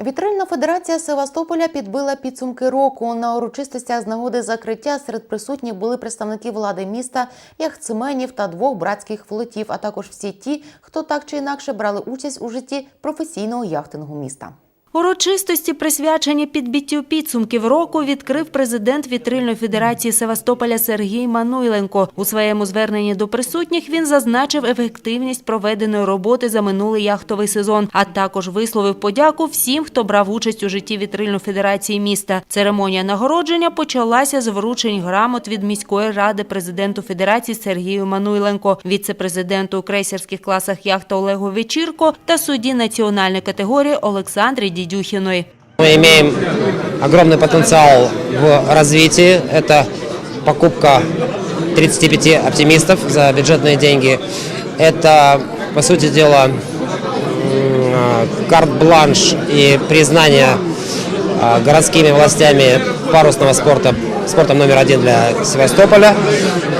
Вітрильна федерація Севастополя підбила підсумки року. На урочистостях з нагоди закриття серед присутніх були представники влади міста, яхтсменів та двох братських флотів, а також всі ті, хто так чи інакше брали участь у житті професійного яхтингу міста. Урочистості, присвячені підбиттю підсумків року, відкрив президент Вітрильної федерації Севастополя Сергій Мануйленко. У своєму зверненні до присутніх він зазначив ефективність проведеної роботи за минулий яхтовий сезон, а також висловив подяку всім, хто брав участь у житті Вітрильної федерації міста. Церемонія нагородження почалася з вручень грамот від міської ради президенту федерації Сергію Мануйленко, віце-президенту у крейсерських класах яхта Олегу Вечірко та судді національної категорії Олександрі Дідюхіної. Мы имеем огромный потенциал в развитии. Это покупка 35 оптимистов за бюджетные деньги. Это, по сути дела, м, а, карт-бланш и признание а, городскими властями парусного спорта спортом номер один для Севастополя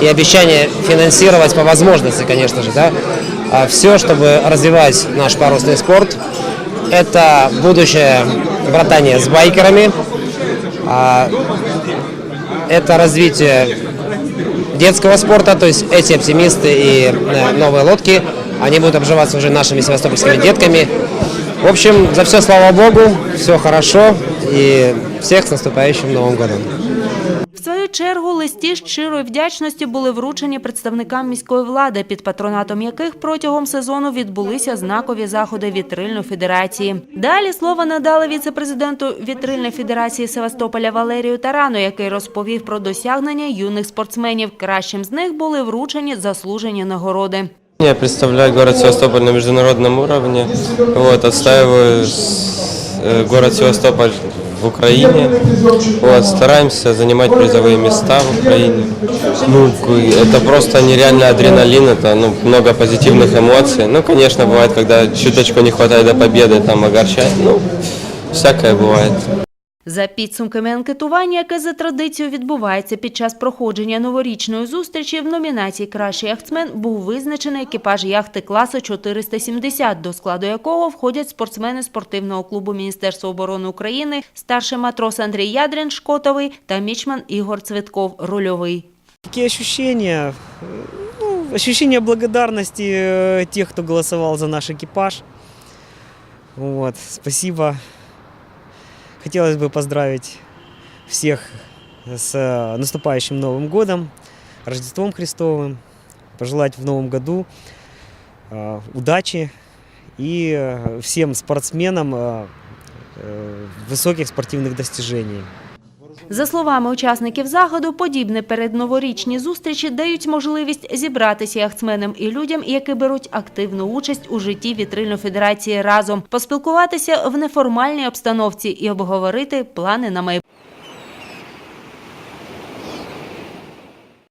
и обещание финансировать по возможности, конечно же, да, все, чтобы развивать наш парусный спорт. это будущее братание с байкерами, а, это развитие детского спорта, то есть эти оптимисты и э, новые лодки, они будут обживаться уже нашими севастопольскими детками. В общем, за все слава Богу, все хорошо и всех с наступающим Новым годом. Свою чергу листі щирої вдячності були вручені представникам міської влади, під патронатом яких протягом сезону відбулися знакові заходи Вітрильної федерації. Далі слово надали віце-президенту Вітрильної федерації Севастополя Валерію Тарану, який розповів про досягнення юних спортсменів. Кращим з них були вручені заслужені нагороди. Я представляю город Севастополь на международном уровне. Вот, отстаиваю э, город Севастополь в Украине. Вот, стараемся занимать призовые места в Украине. Ну, это просто нереальный адреналин, это ну, много позитивных эмоций. Ну, конечно, бывает, когда чуточку не хватает до победы, там огорчает. Ну, всякое бывает. За підсумками анкетування, яке за традицією відбувається під час проходження новорічної зустрічі, в номінації Кращий яхтсмен був визначений екіпаж яхти класу 470, до складу якого входять спортсмени спортивного клубу Міністерства оборони України, старший матрос Андрій Ядрин Шкотовий та мічман Ігор Цвитков рульовий. Какие ощущения? Ну, ощущение благодарности э, тех, кто за наш. Вот, спасибо. Хотелось бы поздравить всех с э, наступающим Новым годом, Рождеством Христовым, пожелать в Новом году э, удачи и э, всем спортсменам высоких спортивных достижений. За словами учасників заходу, подібне передноворічні зустрічі дають можливість зібратися яхтсменам і людям, які беруть активну участь у житті Вітрильної федерації разом, поспілкуватися в неформальній обстановці і обговорити плани на майбутнє.